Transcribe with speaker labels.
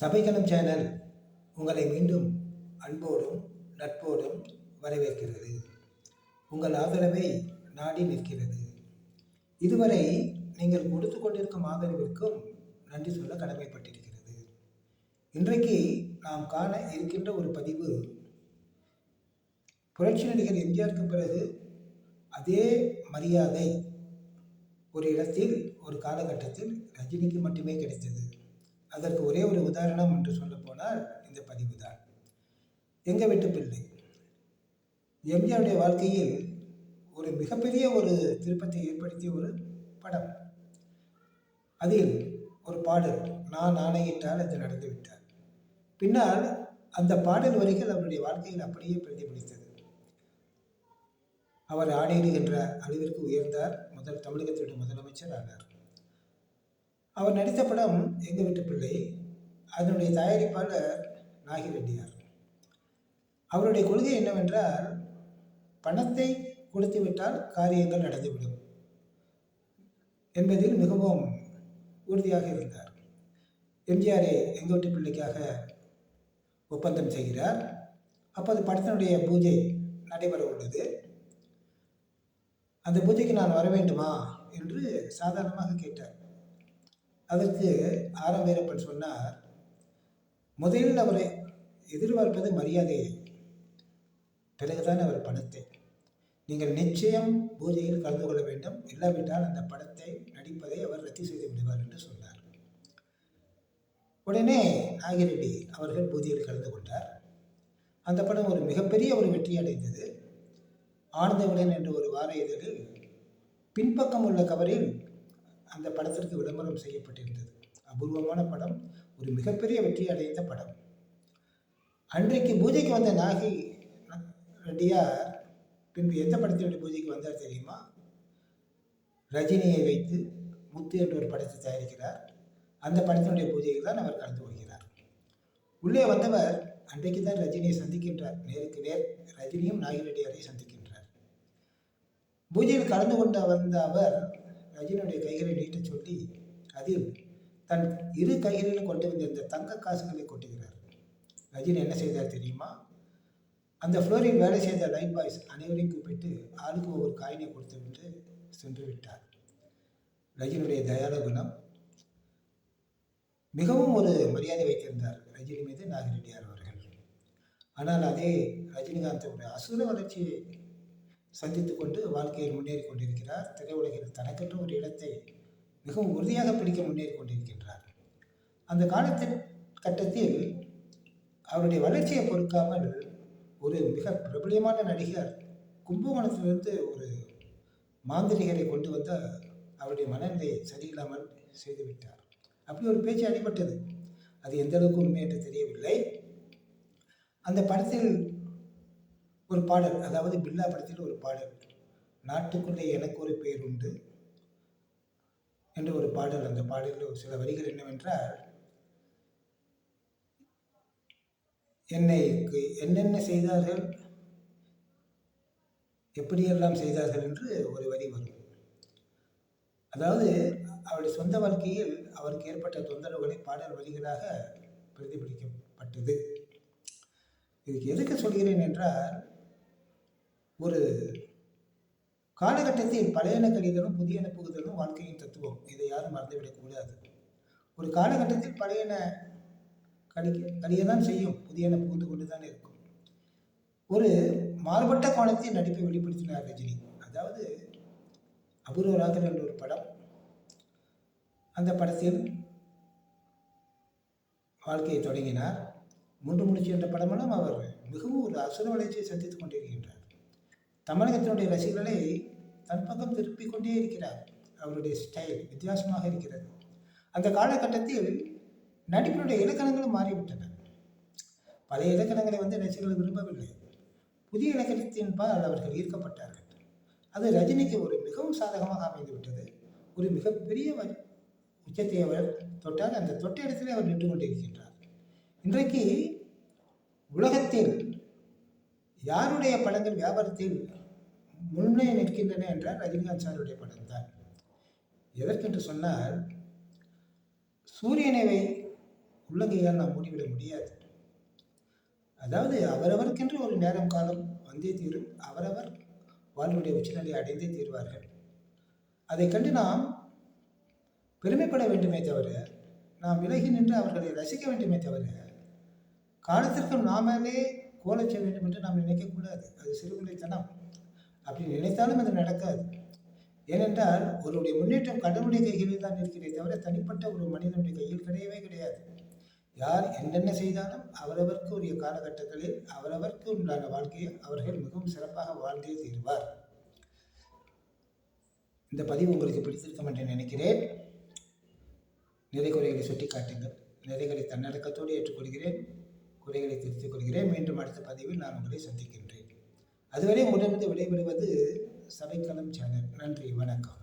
Speaker 1: சபைகளும் channel உங்களை மீண்டும் அன்போடும் நட்போடும் வரவேற்கிறது. உங்கள் ஆதரவை நாடி நிற்கிறது. இதுவரை நீங்கள் கொடுத்து கொண்டிருக்கும் ஆதரவிற்கும் நன்றி சொல்ல கடமைப்பட்டிருக்கிறது. இன்றைக்கு நாம் காண இருக்கின்ற ஒரு பதிவு புரட்சி நடிகர் எம்ஜிஆருக்கு பிறகு அதே மரியாதை ஒரு இடத்தில் ஒரு காலகட்டத்தில் ரஜினிக்கு மட்டுமே கிடைத்தது. அதற்கு ஒரே ஒரு உதாரணம் என்று சொல்ல போனால் இந்த பதிவு தான். எங்கள் வீட்டு பிள்ளை. எம்ஜிஆருடைய வாழ்க்கையில் ஒரு மிகப்பெரிய ஒரு திருப்பத்தை ஏற்படுத்திய ஒரு படம். அதில் ஒரு பாடல் நான் ஆணையிட்டால் அது நடந்துவிட்டார் பின்னால் அந்த பாடல் வரிகள் அவருடைய வாழ்க்கையில் அப்படியே பிரதிபலித்தது. அவர் ஆணையிடுகின்ற அளவிற்கு உயர்ந்தார். முதல் தமிழகத்தினுடைய முதலமைச்சர் ஆனார். அவர் நடித்த படம் எங்கள் வீட்டு பிள்ளை. அதனுடைய தயாரிப்பாளர் நாகி ரெட்டியார். அவருடைய கொள்கை என்னவென்றால் பணத்தை கொடுத்து விட்டால் காரியங்கள் நடந்துவிடும் என்பதில் மிகவும் உறுதியாக இருந்தார். எம்ஜிஆரை எங்கள் வீட்டு பிள்ளைக்காக ஒப்பந்தம் செய்கிறார். அப்போது படத்தினுடைய பூஜை நடைபெற உள்ளது. அந்த பூஜைக்கு நான் வர வேண்டுமா? என்று சாதாரணமாக கேட்டார். அதற்கு ஆரம்ப வீரப்பன் சொன்னார் முதலில் அவரை எதிர்பார்ப்பது மரியாதையை பிறகுதான் அவர் பணத்தை. நீங்கள் நிச்சயம் பூஜையில் கலந்து கொள்ள வேண்டும். இல்லாவிட்டால் அந்த படத்தை நடிப்பதை அவர் ரத்து செய்து விடுவார் என்று சொன்னார். உடனே நாகிரெட்டி அவர்கள் பூஜையில் கலந்து கொண்டார். அந்த படம் ஒரு மிகப்பெரிய ஒரு வெற்றி அடைந்தது. ஆனந்த விடன் என்ற ஒரு வார இதழில் பின்பக்கம் உள்ள கவரில் அந்த படத்திற்கு விளம்பரம் செய்யப்பட்டிருந்தது. அபூர்வமான படம் ஒரு மிகப்பெரிய வெற்றி அடைந்த படம். அன்றைக்கு பூஜைக்கு வந்த நாகி ரெட்டியார் பின்பு எந்த படத்தினுடைய பூஜைக்கு வந்தார் தெரியுமா? ரஜினியை வைத்து முத்து என்ற ஒரு படத்தை தயாரிக்கிறார். அந்த படத்தினுடைய பூஜைக்கு தான் அவர் கலந்து கொள்கிறார். உள்ளே வந்தவர் அன்றைக்கு தான் ரஜினியை சந்திக்கின்றார். நேருக்கு நேர் ரஜினியும் நாகிரெட்டியாரை சந்திக்கின்றார். பூஜையில் கலந்து கொண்ட வந்த அவர் ரஜினியுடைய கைகளை நீட்டச் சொல்லி அதில் தன் இரு கைகளிலும் கொண்டு வந்திருந்த தங்க காசுகளை கொட்டுகிறார். ரஜினி என்ன செய்தார் தெரியுமா? அந்த ஃப்ளோரில் வேலை செய்த லைன் பாய்ஸ் அனைவரையும் கூப்பிட்டு ஆளுக்கு ஒவ்வொரு காயினை கொடுத்து விட்டு சென்று விட்டார். ரஜினுடைய தயால குணம். மிகவும் ஒரு மரியாதை வைத்திருந்தார் ரஜினி மீது நாகரெட்டியார் அவர்கள். ஆனால் அதே ரஜினிகாந்தோட அசுர வளர்ச்சியை சந்தித்து கொண்டு வாழ்க்கையில் முன்னேறி கொண்டிருக்கிறார். திரையுலகில் தனக்கென்று ஒரு இடத்தை மிகவும் உறுதியாக பிடிக்க முன்னேறி கொண்டிருக்கின்றார். அந்த காலத்தின் கட்டத்தில் அவருடைய வளர்ச்சியை பொறுக்காமல் ஒரு மிக பிரபலியமான நடிகர் கும்பகோணத்திலிருந்து ஒரு மாந்திரிகரை கொண்டு வந்து அவருடைய மனநிலை சரியில்லாமல் செய்துவிட்டார். அப்படி ஒரு பேச்சு அடிபட்டது. அது எந்த அளவுக்கு உண்மை என்று தெரியவில்லை. அந்த படத்தில் ஒரு பாடல் அதாவது பில்லா படத்தில் ஒரு பாடல். நாட்டுக்குள்ளே எனக்கு ஒரு பேர் உண்டு என்ற ஒரு பாடல். அந்த பாடலில் ஒரு சில வரிகள் என்னவென்றால் என்னை என்னென்ன செய்தார்கள்? எப்படியெல்லாம் செய்தார்கள்? என்று ஒரு வரி வரும். அதாவது அவருடைய சொந்த வாழ்க்கையில் அவருக்கு ஏற்பட்ட தொந்தரவுகளை பாடல் வரிகளாக பிரதிபலிக்கப்பட்டது. இதுக்கு எதுக்கு சொல்கிறேன் என்றால் ஒரு காலகட்டத்தில் பழையன கழிதலும் புதியன புகுதலும் வாழ்க்கையின் தத்துவம். இதை யாரும் மறந்துவிடக்கூடாது ஒரு காலகட்டத்தில் பழையன கழிக்க கழியதான் செய்யும். புதியன புகுந்து கொண்டு தான் இருக்கும். ஒரு மாறுபட்ட கோணத்தில் நடிப்பை வெளிப்படுத்தினார் ரஜினி. அதாவது அபூர்வ ராகர் என்ற ஒரு படம். அந்த படத்தில் வாழ்க்கையை தொடங்கினார். மூன்று முடிச்சு என்ற படமெல்லாம் அவர் மிகவும் ஒரு அசுர வளர்ச்சியை சந்தித்துக் கொண்டிருக்கின்றார். தமிழகத்தினுடைய ரசிகர்களை தன் பக்கம் திருப்பிக் கொண்டே இருக்கிறார். அவருடைய ஸ்டைல் வித்தியாசமாக இருக்கிறது. அந்த காலகட்டத்தில் நடிப்பினுடைய இலக்கணங்களும் மாறிவிட்டன. பழைய இலக்கணங்களை வந்து ரசிகர்கள் விரும்பவில்லை. புதிய இலக்கணத்தின் பால் அவர்கள் ஈர்க்கப்பட்டார்கள். அது ரஜினிக்கு ஒரு மிகவும் சாதகமாக அமைந்துவிட்டது. ஒரு மிகப்பெரிய உச்சத்தை அவர் தொட்டால் அந்த தொட்ட இடத்திலே அவர் நின்று கொண்டிருக்கின்றார். இன்றைக்கு உலகத்தில் யாருடைய படங்கள் வியாபாரத்தில் முன்னே நிற்கின்றன என்றால் ரஜினிகாந்த் சாருடைய படம் தான். எதற்கென்று சொன்னால் சூரியனை உள்ளங்கையால் நாம் மூடிவிட முடியாது. அதாவது அவரவருக்கென்று ஒரு நேரம் காலம் வந்தே தீரும். அவரவர் வாழ்வுடைய உச்சநிலை அடைந்தே தீர்வார்கள். அதை கண்டு நாம் பெருமைப்பட வேண்டுமே தவிர நாம் விலகி நின்று அவர்களை ரசிக்க வேண்டுமே தவிர காலத்திற்கும் நாமளே கோலச் செய்ய வேண்டும் என்று நாம் நினைக்கக்கூடாது. அது சிறுபிள்ளைத்தனம் அப்படி நினைத்தாலும் அது நடக்காது. ஏனென்றால் ஒருவருடைய முன்னேற்றம் கடவுளுடைய கைகளில் தான் இருக்கிறதே தவிர தனிப்பட்ட ஒரு மனிதனுடைய கையில் கிடையவே கிடையாது. யார் என்னென்ன செய்தாலும் அவரவருக்கு உரிய காலகட்டங்களில் அவரவருக்கு உண்டான வாழ்க்கையை அவர்கள் மிகவும் சிறப்பாக வாழ்ந்தே தீர்வார். இந்த பதிவு உங்களுக்கு பிடித்திருக்கும் என்று நினைக்கிறேன். நிறை குறைகளை சுட்டி காட்டுங்கள் நிறைகளை தன்னடக்கத்தோடு ஏற்றுக்கொள்கிறேன். குறைகளை திருத்திக் கொள்கிறேன். மீண்டும் அடுத்த பதிவில் நான் உங்களை சந்திக்கின்றேன். அதுவரை உடனே விடைபெறுவது சபைக்களம் சேனல். நன்றி. வணக்கம்.